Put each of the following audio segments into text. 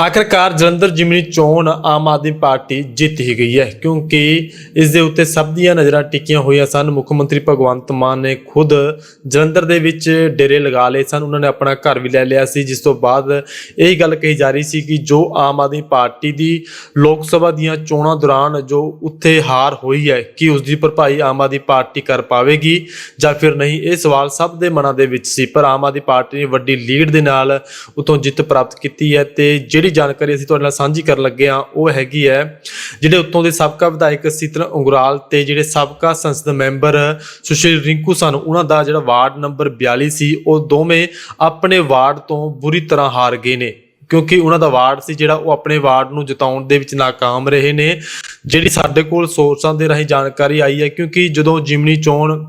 ਆਖਰਕਾਰ ਜਲੰਧਰ ਜਿਮਨੀ ਚੋਣ ਆਮ ਆਦਮੀ ਪਾਰਟੀ ਜਿੱਤ ਹੀ ਗਈ ਹੈ, ਕਿਉਂਕਿ ਇਸ ਦੇ ਉੱਤੇ ਸਭ ਦੀਆਂ ਨਜ਼ਰਾਂ ਟਿਕੀਆਂ ਹੋਈਆਂ ਸਨ। ਮੁੱਖ ਮੰਤਰੀ ਭਗਵੰਤ ਮਾਨ ਨੇ ਖੁਦ ਜਲੰਧਰ ਦੇ ਵਿੱਚ ਡੇਰੇ ਲਗਾ ਲਏ ਸਨ। ਉਹਨਾਂ ਨੇ ਆਪਣਾ ਘਰ ਵੀ ਲੈ ਲਿਆ ਸੀ। ਜਿਸ ਤੋਂ ਬਾਅਦ ਇਹ ਗੱਲ ਕਹੀ ਜਾ ਰਹੀ ਸੀ ਕਿ ਜੋ ਆਮ ਆਦਮੀ ਪਾਰਟੀ ਦੀ ਲੋਕ ਸਭਾ ਦੀਆਂ ਚੋਣਾਂ ਦੌਰਾਨ ਜੋ ਉੱਥੇ ਹਾਰ ਹੋਈ ਹੈ, ਕਿ ਉਸ ਦੀ ਭਰਪਾਈ ਆਮ ਆਦਮੀ ਪਾਰਟੀ ਕਰ ਪਾਵੇਗੀ ਜਾਂ ਫਿਰ ਨਹੀਂ, ਇਹ ਸਵਾਲ ਸਭ ਦੇ ਮਨਾਂ ਦੇ ਵਿੱਚ ਸੀ। ਪਰ ਆਮ ਆਦਮੀ ਪਾਰਟੀ ਨੇ ਵੱਡੀ ਲੀਡ ਦੇ ਨਾਲ ਉਤੋਂ ਜਿੱਤ ਪ੍ਰਾਪਤ ਕੀਤੀ ਹੈ ਤੇ ਜਿਹੜੀ ਜਿਹੜੀ ਜਾਣਕਾਰੀ ਅਸੀਂ ਤੁਹਾਡੇ ਨਾਲ ਸਾਂਝੀ ਕਰਨ ਲੱਗੇ ਆ ਉਹ ਹੈਗੀ ਹੈ ਜਿਹੜੇ ਉੱਤੋਂ ਦੇ ਸਾਬਕਾ ਵਿਧਾਇਕ ਸੀਤਨ ਉਂਗਰਾਲ ਤੇ ਜਿਹੜੇ ਸਾਬਕਾ ਸੰਸਦ ਮੈਂਬਰ ਸੁਸ਼ੀਲ ਰਿੰਕੂ ਸਨ, ਉਹਨਾਂ ਦਾ ਜਿਹੜਾ ਵਾਰਡ ਨੰਬਰ 42 ਸੀ, ਉਹ ਦੋਵੇਂ ਆਪਣੇ ਵਾਰਡ ਤੋਂ ਬੁਰੀ ਤਰ੍ਹਾਂ ਹਾਰ ਗਏ ਨੇ। ਕਿਉਂਕਿ ਉਹਨਾਂ ਦਾ ਵਾਰਡ ਸੀ ਜਿਹੜਾ ਉਹ ਆਪਣੇ ਵਾਰਡ ਨੂੰ ਜਿਤਾਉਣ ਦੇ ਵਿੱਚ ناکਾਮ ਰਹੇ ਨੇ। ਜਿਹੜੀ ਸਾਡੇ ਕੋਲ ਸੋਰਸਾਂ ਦੇ ਰਾਹੀਂ ਜਾਣਕਾਰੀ ਆਈ ਹੈ, ਕਿਉਂਕਿ ਜਦੋਂ ਜਿਮਨੀ ਚੋਣ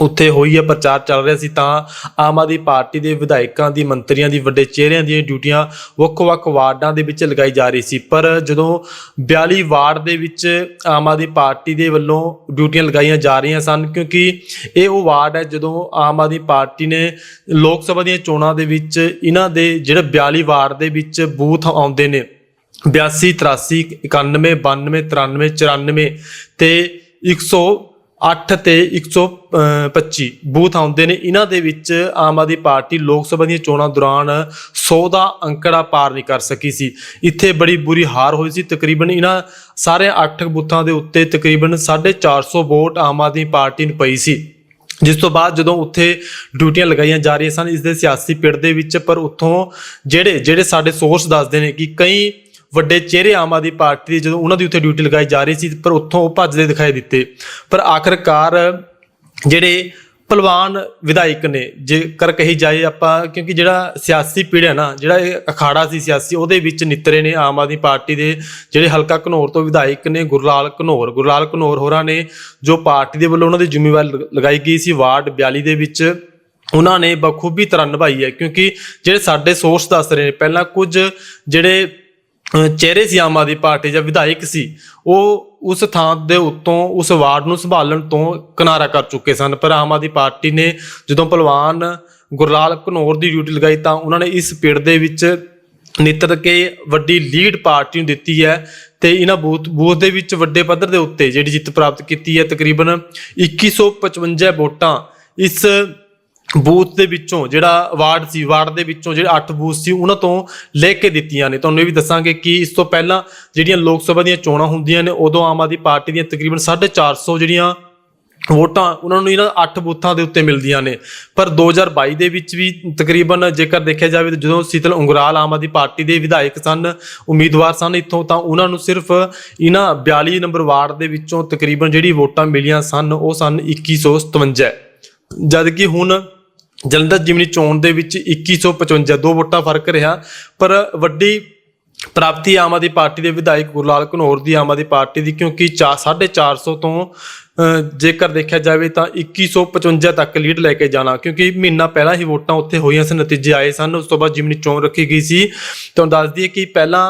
ਉੱਥੇ ਹੋਈ ਹੈ ਪ੍ਰਚਾਰ ਚੱਲ ਰਿਹਾ ਸੀ ਤਾਂ ਆਮ ਆਦਮੀ ਪਾਰਟੀ ਦੇ ਵਿਧਾਇਕਾਂ ਦੀ, ਮੰਤਰੀਆਂ ਦੀ, ਵੱਡੇ ਚਿਹਰਿਆਂ ਦੀਆਂ ਡਿਊਟੀਆਂ ਵੱਖ-ਵੱਖ ਵਾਰਡਾਂ ਦੇ ਵਿੱਚ ਲਗਾਈ ਜਾ ਰਹੀ ਸੀ। ਪਰ ਜਦੋਂ 42 ਵਾਰਡ ਦੇ ਵਿੱਚ ਆਮ ਆਦਮੀ ਪਾਰਟੀ ਦੇ ਵੱਲੋਂ ਡਿਊਟੀਆਂ ਲਗਾਈਆਂ ਜਾ ਰਹੀਆਂ ਸਨ, ਕਿਉਂਕਿ ਇਹ ਉਹ ਵਾਰਡ ਹੈ ਜਦੋਂ ਆਮ ਆਦਮੀ ਪਾਰਟੀ ਨੇ ਲੋਕ ਸਭਾ ਦੀਆਂ ਚੋਣਾਂ ਦੇ ਵਿੱਚ ਇਹਨਾਂ ਦੇ ਜਿਹੜੇ 42 ਵਾਰਡ ਦੇ ਵਿੱਚ ਬੂਥ ਆਉਂਦੇ ਨੇ 82 83 91 92 93 94 ਤੇ 108 ਤੇ 125 ਬੂਥ ਆਉਂਦੇ ਨੇ। ਇਹਨਾਂ ਦੇ ਵਿੱਚ ਆਮ ਆਦਮੀ ਪਾਰਟੀ ਲੋਕ ਸਭਾ ਦੀਆਂ ਚੋਣਾਂ ਦੌਰਾਨ 100 ਦਾ ਅੰਕੜਾ ਪਾਰ ਨਹੀਂ ਕਰ ਸਕੀ ਸੀ। ਇੱਥੇ ਬੜੀ ਬੁਰੀ ਹਾਰ ਹੋਈ ਸੀ। ਤਕਰੀਬਨ ਇਹਨਾਂ ਸਾਰੇ 8 ਬੂਥਾਂ ਦੇ ਉੱਤੇ ਤਕਰੀਬਨ 450 ਵੋਟ ਆਮ ਆਦਮੀ ਪਾਰਟੀ ਨੂੰ ਪਈ ਸੀ। ਜਿਸ ਤੋਂ ਬਾਅਦ ਜਦੋਂ ਉੱਥੇ ਡਿਊਟੀਆਂ ਲਗਾਈਆਂ ਜਾ ਰਹੀਆਂ ਸਨ, ਇਸ ਦੇ ਸਿਆਸੀ ਪਿੜ ਦੇ ਵਿੱਚ, ਪਰ ਉੱਥੋਂ ਜਿਹੜੇ ਜਿਹੜੇ ਸਾਡੇ ਸੋਰਸ ਦੱਸਦੇ ਨੇ ਕਿ ਕਈ ਵੱਡੇ ਚਿਹਰੇ ਆਮ ਆਦਮੀ ਪਾਰਟੀ ਦੇ ਜਦੋਂ ਉਹਨਾਂ ਦੀ ਉੱਥੇ ਡਿਊਟੀ ਲਗਾਈ ਜਾ ਰਹੀ ਸੀ, ਪਰ ਉੱਥੋਂ ਉਹ ਭੱਜਦੇ ਦਿਖਾਈ ਦਿੱਤੇ। ਪਰ ਆਖਰਕਾਰ ਜਿਹੜੇ ਪਹਿਲਵਾਨ ਵਿਧਾਇਕ ਨੇ, ਜੇਕਰ ਕਹੀ ਜਾਏ ਆਪਾਂ, ਕਿਉਂਕਿ ਜਿਹੜਾ ਸਿਆਸੀ ਪੀੜ੍ਹਾ ਨਾ, ਜਿਹੜਾ ਇਹ ਅਖਾੜਾ ਸੀ ਸਿਆਸੀ, ਉਹਦੇ ਵਿੱਚ ਨਿਤਰੇ ਨੇ ਆਮ ਆਦਮੀ ਪਾਰਟੀ ਦੇ ਜਿਹੜੇ ਹਲਕਾ ਘਨੌਰ ਤੋਂ ਵਿਧਾਇਕ ਨੇ, ਗੁਰਲਾਲ ਘਨੌਰ। ਗੁਰਲਾਲ ਘਨੌਰ ਹੋਰਾਂ ਨੇ ਜੋ ਪਾਰਟੀ ਦੇ ਵੱਲੋਂ ਉਹਨਾਂ ਦੀ ਜ਼ਿੰਮੇਵਾਰੀ ਲਗਾਈ ਗਈ ਸੀ, ਵਾਰਡ 42 ਦੇ ਵਿੱਚ। ਉਹਨਾਂ ਨੇ ਬਖੂਬੀ ਤਰ੍ਹਾਂ ਨਿਭਾਈ ਹੈ, ਕਿਉਂਕਿ ਜਿਹੜੇ ਸਾਡੇ ਸੋਰਸ ਦੱਸ ਰਹੇ ਨੇ, ਪਹਿਲਾਂ ਕੁਝ ਜਿਹੜੇ ਚਿਹਰੇ ਸੀ ਆਮ ਆਦਮੀ ਪਾਰਟੀ ਜਾਂ ਵਿਧਾਇਕ ਸੀ, ਉਹ ਉਸ ਥਾਂ ਦੇ ਉੱਤੋਂ ਉਸ ਵਾਰਡ ਨੂੰ ਸੰਭਾਲਣ ਤੋਂ ਕਿਨਾਰਾ ਕਰ ਚੁੱਕੇ ਸਨ। ਪਰ ਆਮ ਆਦਮੀ ਪਾਰਟੀ ਨੇ ਜਦੋਂ ਪਹਿਲਵਾਨ ਗੁਰਲਾਲ ਘਨੌਰ ਦੀ ਡਿਊਟੀ ਲਗਾਈ ਤਾਂ ਉਹਨਾਂ ਨੇ ਇਸ ਪਿੰਡ ਦੇ ਵਿੱਚ ਨਿੱਤਰ ਕੇ ਵੱਡੀ ਲੀਡ ਪਾਰਟੀ ਨੂੰ ਦਿੱਤੀ ਹੈ ਤੇ ਇਹਨਾਂ ਬੂਥ ਬੂਥ ਦੇ ਵਿੱਚ ਵੱਡੇ ਪੱਧਰ ਦੇ ਉੱਤੇ ਜਿਹੜੀ ਜਿੱਤ ਪ੍ਰਾਪਤ ਕੀਤੀ ਹੈ, ਤਕਰੀਬਨ 2155 ਵੋਟਾਂ ਇਸ ਬੂਥ ਦੇ ਵਿੱਚੋਂ ਜਿਹੜਾ ਵਾਰਡ ਸੀ, ਵਾਰਡ ਦੇ ਵਿੱਚੋਂ ਜਿਹੜੇ 8 ਬੂਥ ਸੀ, ਉਹਨਾਂ ਤੋਂ ਲੈ ਕੇ ਦਿੱਤੀਆਂ ਨੇ। ਤੁਹਾਨੂੰ ਇਹ ਵੀ ਦੱਸਾਂਗੇ ਕਿ ਇਸ ਤੋਂ ਪਹਿਲਾਂ ਜਿਹੜੀਆਂ ਲੋਕ ਸਭਾ ਦੀਆਂ ਚੋਣਾਂ ਹੁੰਦੀਆਂ ਨੇ, ਉਦੋਂ ਆਮ ਆਦਮੀ ਪਾਰਟੀ ਦੀਆਂ ਤਕਰੀਬਨ 450 ਜਿਹੜੀਆਂ ਵੋਟਾਂ, ਉਹਨਾਂ ਨੂੰ ਇਹਨਾਂ 8 ਬੂਥਾਂ ਦੇ ਉੱਤੇ ਮਿਲਦੀਆਂ ਨੇ। ਪਰ 2022 ਦੇ ਵਿੱਚ ਵੀ ਤਕਰੀਬਨ ਜੇਕਰ ਦੇਖਿਆ ਜਾਵੇ ਤਾਂ ਜਦੋਂ ਸੀਤਲ ਉਂਗਰਾਲ ਆਮ ਆਦਮੀ ਪਾਰਟੀ ਦੇ ਵਿਧਾਇਕ ਸਨ, ਉਮੀਦਵਾਰ ਸਨ ਇੱਥੋਂ, ਤਾਂ ਉਹਨਾਂ ਨੂੰ ਸਿਰਫ ਇਹਨਾਂ 42 ਨੰਬਰ ਵਾਰਡ ਦੇ ਵਿੱਚੋਂ ਤਕਰੀਬਨ ਜਿਹੜੀ ਵੋਟਾਂ ਮਿਲੀਆਂ ਸਨ, ਉਹ ਸਨ 2157 ਜਦ ਕਿ ਹੁਣ ਜਲੰਧਰ ਜਿਮਨੀ ਚੋਣ ਦੇ ਵਿੱਚ 2155 ਦੋ ਵੋਟਾਂ ਫ਼ਰਕ ਰਿਹਾ, ਪਰ ਵੱਡੀ ਪ੍ਰਾਪਤੀ ਆਮ ਆਦਮੀ ਪਾਰਟੀ ਦੇ ਵਿਧਾਇਕ ਗੁਰਲਾਲ ਘਨੌਰ ਦੀ ਆਮ ਆਦਮੀ ਪਾਰਟੀ ਦੀ, ਕਿਉਂਕਿ 450 ਤੋਂ ਜੇਕਰ ਦੇਖਿਆ ਜਾਵੇ ਤਾਂ 2155 ਤੱਕ ਲੀਡ ਲੈ ਕੇ ਜਾਣਾ, ਕਿਉਂਕਿ ਮਹੀਨਾ ਪਹਿਲਾਂ ਹੀ ਵੋਟਾਂ ਉੱਥੇ ਹੋਈਆਂ ਸਨ, ਨਤੀਜੇ ਆਏ ਸਨ, ਉਸ ਤੋਂ ਬਾਅਦ ਜਿਮਨੀ ਚੋਣ ਰੱਖੀ ਗਈ ਸੀ। ਤੁਹਾਨੂੰ ਦੱਸ ਦਈਏ ਕਿ ਪਹਿਲਾਂ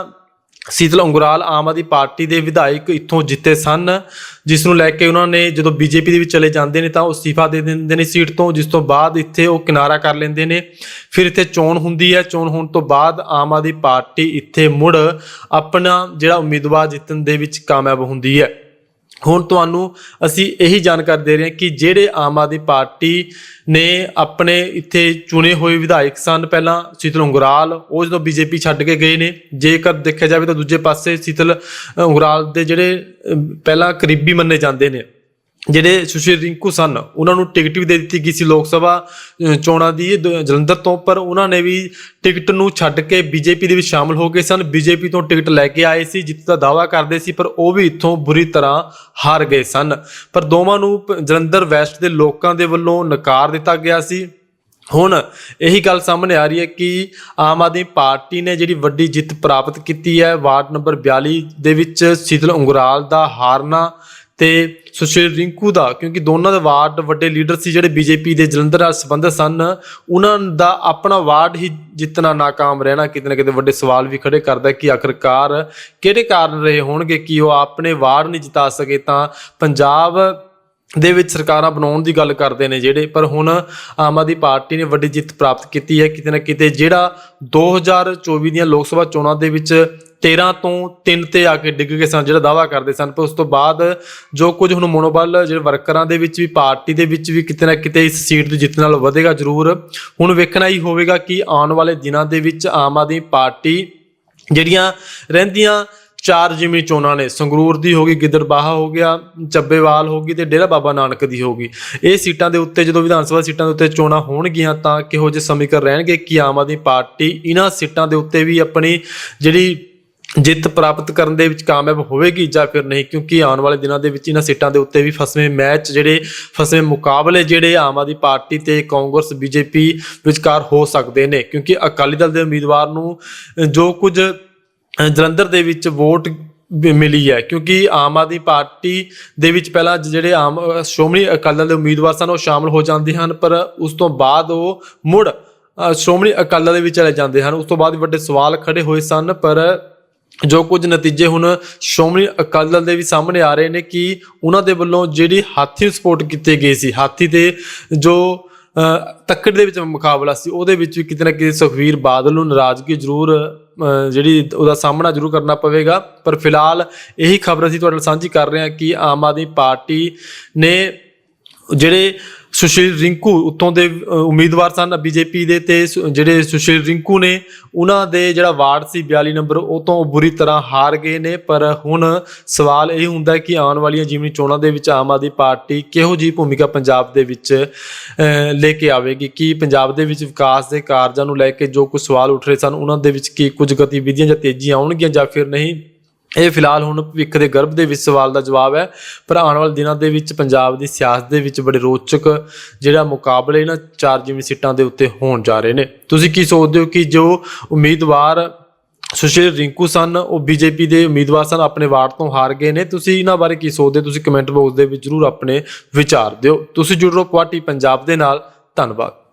ਸੀਤਲ ਉਂਗਰਾਲ ਆਮ ਆਦਮੀ ਪਾਰਟੀ ਦੇ ਵਿਧਾਇਕ ਇੱਥੋਂ ਜਿੱਤੇ ਸਨ, ਜਿਸ ਨੂੰ ਲੈ ਕੇ ਉਹਨਾਂ ਨੇ ਜਦੋਂ ਬੀਜੇਪੀ ਦੇ ਵਿੱਚ ਚਲੇ ਜਾਂਦੇ ਨੇ ਤਾਂ ਉਹ ਅਸਤੀਫਾ ਦੇ ਦਿੰਦੇ ਨੇ ਸੀਟ ਤੋਂ, ਜਿਸ ਤੋਂ ਬਾਅਦ ਇੱਥੇ ਉਹ ਕਿਨਾਰਾ ਕਰ ਲੈਂਦੇ ਨੇ। ਫਿਰ ਇੱਥੇ ਚੋਣ ਹੁੰਦੀ ਹੈ, ਚੋਣ ਹੋਣ ਤੋਂ ਬਾਅਦ ਆਮ ਆਦਮੀ ਪਾਰਟੀ ਇੱਥੇ ਮੁੜ ਆਪਣਾ ਜਿਹੜਾ ਉਮੀਦਵਾਰ ਜਿੱਤਣ ਦੇ ਵਿੱਚ ਕਾਮਯਾਬ ਹੁੰਦੀ ਹੈ। ਹੁਣ ਤੁਹਾਨੂੰ ਅਸੀਂ ਇਹੀ ਜਾਣਕਾਰੀ ਦੇ ਰਹੇ ਹਾਂ ਕਿ ਜਿਹੜੇ ਆਮ ਆਦਮੀ ਪਾਰਟੀ ਨੇ ਆਪਣੇ ਇੱਥੇ ਚੁਣੇ ਹੋਏ ਵਿਧਾਇਕ ਸਨ ਪਹਿਲਾਂ ਸੀਤਲ ਉਂਗਰਾਲ ਉਹ ਜਦੋਂ ਬੀਜੇਪੀ ਛੱਡ ਕੇ ਗਏ ਨੇ ਜੇਕਰ ਦੇਖਿਆ ਜਾਵੇ ਤਾਂ ਦੂਜੇ ਪਾਸੇ ਸੀਤਲ ਅ, ਉਂਗਰਾਲ ਦੇ ਜਿਹੜੇ ਪਹਿਲਾਂ ਕਰੀਬੀ ਮੰਨੇ ਜਾਂਦੇ ਨੇ। ਜਿਹੜੇ ਸੁਸ਼ੀਲ ਰਿੰਕੂ ਸਨ, ਉਹਨਾਂ ਨੂੰ ਟਿਕਟ ਵੀ ਦੇ ਦਿੱਤੀ ਗਈ ਸੀ ਲੋਕ ਸਭਾ ਚੋਣਾਂ ਦੀ ਜਲੰਧਰ ਤੋਂ, ਪਰ ਉਹਨਾਂ ਨੇ ਵੀ ਟਿਕਟ ਨੂੰ ਛੱਡ ਕੇ ਬੀਜੇਪੀ ਦੇ ਵਿੱਚ ਸ਼ਾਮਲ ਹੋ ਗਏ ਸਨ। ਬੀਜੇਪੀ ਤੋਂ ਟਿਕਟ ਲੈ ਕੇ ਆਏ ਸੀ, ਜਿੱਤ ਦਾ ਦਾਅਵਾ ਕਰਦੇ ਸੀ, ਪਰ ਉਹ ਵੀ ਇੱਥੋਂ ਬੁਰੀ ਤਰ੍ਹਾਂ ਹਾਰ ਗਏ ਸਨ। ਪਰ ਦੋਵਾਂ ਨੂੰ ਪ- ਜਲੰਧਰ ਵੈਸਟ ਦੇ ਲੋਕਾਂ ਦੇ ਵੱਲੋਂ ਨਕਾਰ ਦਿੱਤਾ ਗਿਆ ਸੀ। ਹੁਣ ਇਹੀ ਗੱਲ ਸਾਹਮਣੇ ਆ ਰਹੀ ਹੈ ਕਿ ਆਮ ਆਦਮੀ ਪਾਰਟੀ ਨੇ ਜਿਹੜੀ ਵੱਡੀ ਜਿੱਤ ਪ੍ਰਾਪਤ ਕੀਤੀ ਹੈ, ਵਾਰਡ ਨੰਬਰ 42 ਦੇ ਵਿੱਚ ਸੀਤਲ ਉਂਗਰਾਲ ਦਾ ਹਾਰਨਾ ਤੇ ਸੁਸ਼ੀਲ ਰਿੰਕੂ ਦਾ, ਕਿਉਂਕਿ ਦੋਨਾਂ ਦੇ ਵਾਰਡ ਵੱਡੇ ਲੀਡਰ ਸੀ ਜਿਹੜੇ ਬੀਜੇਪੀ ਦੇ ਜਲੰਧਰ ਨਾਲ ਸੰਬੰਧਿਤ ਸਨ, ਉਹਨਾਂ ਦਾ ਆਪਣਾ ਵਾਰਡ ਹੀ ਜਿੱਤਣਾ ਨਾਕਾਮ ਰਹਿਣਾ, ਕਿਤੇ ਨਾ ਕਿਤੇ ਵੱਡੇ ਸਵਾਲ ਵੀ ਖੜੇ ਕਰਦਾ ਕਿ ਆਖਰਕਾਰ ਕਿਹੜੇ ਕਾਰਨ ਰਹੇ ਹੋਣਗੇ ਕਿ ਉਹ ਆਪਣੇ ਵਾਰਡ ਨਹੀਂ ਜਿਤਾ ਸਕੇ ਤਾਂ ਪੰਜਾਬ ਦੇ ਵਿੱਚ ਸਰਕਾਰਾਂ ਬਣਾਉਣ ਦੀ ਗੱਲ ਕਰਦੇ ਨੇ ਜਿਹੜੇ, ਪਰ ਹੁਣ ਆਮ ਆਦਮੀ ਪਾਰਟੀ ਨੇ ਵੱਡੀ ਜਿੱਤ ਪ੍ਰਾਪਤ ਕੀਤੀ ਹੈ। ਕਿਤੇ ਨਾ ਕਿਤੇ ਜਿਹੜਾ 2024 ਦੀਆਂ ਲੋਕ ਸਭਾ ਚੋਣਾਂ ਦੇ ਵਿੱਚ 13 ਤੋਂ 3 ਤੇ ਆ ਕੇ ਡਿੱਗ ਗਏ ਸਨ, ਜਿਹੜਾ ਦਾਵਾ ਕਰਦੇ ਸਨ। ਪਰ ਉਸ ਤੋਂ ਬਾਅਦ ਜੋ ਕੁਝ ਹੁਣ ਮਨੋਬਲ ਜਿਹੜੇ ਵਰਕਰਾਂ ਦੇ ਵਿੱਚ ਵੀ, ਪਾਰਟੀ ਦੇ ਵਿੱਚ ਵੀ ਕਿਤੇ ਨਾ ਕਿਤੇ ਇਸ ਸੀਟ ਦੀ ਜਿੱਤ ਨਾਲ ਵਧੇਗਾ ਜ਼ਰੂਰ। ਹੁਣ ਵੇਖਣਾ ਹੀ ਹੋਵੇਗਾ ਕਿ ਆਉਣ ਵਾਲੇ ਦਿਨਾਂ ਦੇ ਵਿੱਚ ਆਮ ਆਦਮੀ ਪਾਰਟੀ ਜਿਹੜੀਆਂ ਰਹਿੰਦੀਆਂ ਚਾਰ ਜ਼ਿਮੀ ਚੋਣਾਂ ਨੇ, ਸੰਗਰੂਰ ਦੀ ਹੋ ਗਈ ਗਿੱਦੜਬਾਹਾ ਹੋ ਗਿਆ, ਚੱਬੇਵਾਲ ਹੋ ਗਈ ਤੇ ਡੇਰਾ ਬਾਬਾ ਨਾਨਕ ਦੀ ਹੋ ਗਈ। ਇਹ ਸੀਟਾਂ ਦੇ ਉੱਤੇ ਜਦੋਂ ਵਿਧਾਨ ਸਭਾ ਸੀਟਾਂ ਦੇ ਉੱਤੇ ਚੋਣਾਂ ਹੋਣਗੀਆਂ ਤਾਂ ਕਿਹੋ ਜਿਹੇ ਸਮੀਕਰਨ ਰਹਿਣਗੇ ਕਿ ਆਮ ਆਦਮੀ ਪਾਰਟੀ ਇਹਨਾਂ ਸੀਟਾਂ ਦੇ ਉੱਤੇ ਵੀ ਆਪਣੀ ਜਿਹੜੀ ਜਿੱਤ ਪ੍ਰਾਪਤ ਕਰਨ ਦੇ ਵਿੱਚ ਕਾਮਯਾਬ ਹੋਵੇਗੀ ਜਾਂ ਫਿਰ ਨਹੀਂ, ਕਿਉਂਕਿ ਆਉਣ ਵਾਲੇ ਦਿਨਾਂ ਦੇ ਵਿੱਚ ਇਹਨਾਂ ਸੀਟਾਂ ਦੇ ਉੱਤੇ ਵੀ ਫਸਵੇਂ ਮੈਚ ਜਿਹੜੇ, ਫਸਵੇਂ ਮੁਕਾਬਲੇ ਜਿਹੜੇ ਆਮ ਆਦਮੀ ਪਾਰਟੀ ਤੇ ਕਾਂਗਰਸ, ਬੀਜੇਪੀ ਵਿਚਕਾਰ ਹੋ ਸਕਦੇ ਨੇ। ਕਿਉਂਕਿ ਅਕਾਲੀ ਦਲ ਦੇ ਉਮੀਦਵਾਰ ਨੂੰ ਜੋ ਕੁਝ ਜਲੰਧਰ ਦੇ ਵਿੱਚ ਵੋਟ ਮਿਲੀ ਹੈ, ਕਿਉਂਕਿ ਆਮ ਆਦਮੀ ਪਾਰਟੀ ਦੇ ਵਿੱਚ ਪਹਿਲਾਂ ਜਿਹੜੇ ਆਮ ਸ਼੍ਰੋਮਣੀ ਅਕਾਲੀ ਦਲ ਦੇ ਉਮੀਦਵਾਰ ਸਨ, ਉਹ ਸ਼ਾਮਲ ਹੋ ਜਾਂਦੇ ਹਨ, ਪਰ ਉਸ ਤੋਂ ਬਾਅਦ ਉਹ ਮੁੜ ਸ਼੍ਰੋਮਣੀ ਅਕਾਲੀ ਦਲ ਦੇ ਵਿੱਚ ਚਲੇ ਜਾਂਦੇ ਹਨ। ਉਸ ਤੋਂ ਬਾਅਦ ਵੱਡੇ ਸਵਾਲ ਖੜੇ ਹੋਏ ਸਨ, ਪਰ ਜੋ ਕੁਝ ਨਤੀਜੇ ਹੁਣ ਸ਼੍ਰੋਮਣੀ ਅਕਾਲੀ ਦਲ ਦੇ ਵੀ ਸਾਹਮਣੇ ਆ ਰਹੇ ਨੇ ਕਿ ਉਹਨਾਂ ਦੇ ਵੱਲੋਂ ਜਿਹੜੀ ਹਾਥੀ ਸਪੋਰਟ ਕੀਤੇ ਗਏ ਸੀ ਹਾਥੀ ਦੇ ਜੋ ਅ, ਤੱਕੜ ਦੇ ਵਿੱਚ ਮੁਕਾਬਲਾ ਸੀ ਉਹਦੇ ਵਿੱਚ ਵੀ ਕਿਤੇ ਨਾ ਕਿਤੇ ਸੁਖਵੀਰ ਬਾਦਲ ਨੂੰ ਨਾਰਾਜ਼ਗੀ ਜ਼ਰੂਰ ਜਿਹੜੀ ਉਹਦਾ ਸਾਹਮਣਾ ਜ਼ਰੂਰ ਕਰਨਾ ਪਵੇਗਾ। ਪਰ ਫਿਲਹਾਲ ਇਹੀ ਖਬਰ ਅਸੀਂ ਤੁਹਾਡੇ ਨਾਲ ਸਾਂਝੀ ਕਰ ਰਹੇ ਹਾਂ ਕਿ ਆਮ ਆਦਮੀ ਪਾਰਟੀ ਨੇ ਜਿਹੜੇ ਸੁਸ਼ੀਲ ਰਿੰਕੂ ਉੱਤੋਂ ਦੇ ਉਮੀਦਵਾਰ ਸਨ ਬੀਜੇਪੀ ਦੇ ਤੇ ਸੁ- ਜਿਹੜੇ ਸੁਸ਼ੀਲ ਰਿੰਕੂ ਨੇ, ਉਹਨਾਂ ਦੇ ਜਿਹੜਾ ਵਾਰਡ ਸੀ 42 ਨੰਬਰ, ਉਹ ਤੋਂ ਬੁਰੀ ਤਰ੍ਹਾਂ ਹਾਰ ਗਏ ਨੇ। ਪਰ ਹੁਣ ਸਵਾਲ ਇਹ ਹੁੰਦਾ ਕਿ ਆਉਣ ਵਾਲੀਆਂ ਜਿਮਨੀ ਚੋਣਾਂ ਦੇ ਵਿੱਚ ਆਮ ਆਦਮੀ ਪਾਰਟੀ ਕਿਹੋ ਜੀ ਭੂਮਿਕਾ ਪੰਜਾਬ ਦੇ ਵਿੱਚ ਲੈ ਕੇ ਆਵੇਗੀ? ਕਿ ਪੰਜਾਬ ਦੇ ਵਿੱਚ ਵਿਕਾਸ ਦੇ ਕਾਰਜਾਂ ਨੂੰ ਲੈ ਕੇ ਜੋ ਕੁਝ ਸਵਾਲ ਉੱਠ ਰਹੇ ਸਨ, ਉਹਨਾਂ ਦੇ ਵਿੱਚ ਕੀ ਕੁਝ ਗਤੀਵਿਧੀਆਂ ਜਾਂ ਤੇਜ਼ੀਆਂ ਆਉਣਗੀਆਂ ਜਾਂ ਫਿਰ ਨਹੀਂ? ਇਹ ਫਿਲਹਾਲ ਹੁਣ ਭਵਿੱਖ ਦੇ ਗਰਭ ਦੇ ਵਿੱਚ ਸਵਾਲ ਦਾ ਜਵਾਬ ਹੈ। ਪਰ ਆਉਣ ਵਾਲੇ ਦਿਨਾਂ ਦੇ ਵਿੱਚ ਪੰਜਾਬ ਦੀ ਸਿਆਸਤ ਦੇ ਵਿੱਚ ਬੜੇ ਰੋਚਕ ਜਿਹੜਾ ਮੁਕਾਬਲੇ ਇਹਨਾਂ ਚਾਰ ਜਿਵੇਂ ਸੀਟਾਂ ਦੇ ਉੱਤੇ ਹੋਣ ਜਾ ਰਹੇ ਨੇ। ਤੁਸੀਂ ਕੀ ਸੋਚਦੇ ਹੋ ਕਿ ਜੋ ਉਮੀਦਵਾਰ ਸੁਸ਼ੀਲ ਰਿੰਕੂ ਸਨ, ਉਹ ਬੀਜੇਪੀ ਦੇ ਉਮੀਦਵਾਰ ਸਨ, ਆਪਣੇ ਵਾਰਡ ਤੋਂ ਹਾਰ ਗਏ ਨੇ? ਤੁਸੀਂ ਇਹਨਾਂ ਬਾਰੇ ਕੀ ਸੋਚਦੇ ਹੋ? ਤੁਸੀਂ ਕਮੈਂਟ ਬਾਕਸ ਦੇ ਵਿੱਚ ਜਰੂਰ ਆਪਣੇ ਵਿਚਾਰ ਦਿਓ। ਤੁਸੀਂ ਜੁੜ ਰਹੋ ਪਾਰਟੀ ਪੰਜਾਬ ਦੇ ਨਾਲ। ਧੰਨਵਾਦ।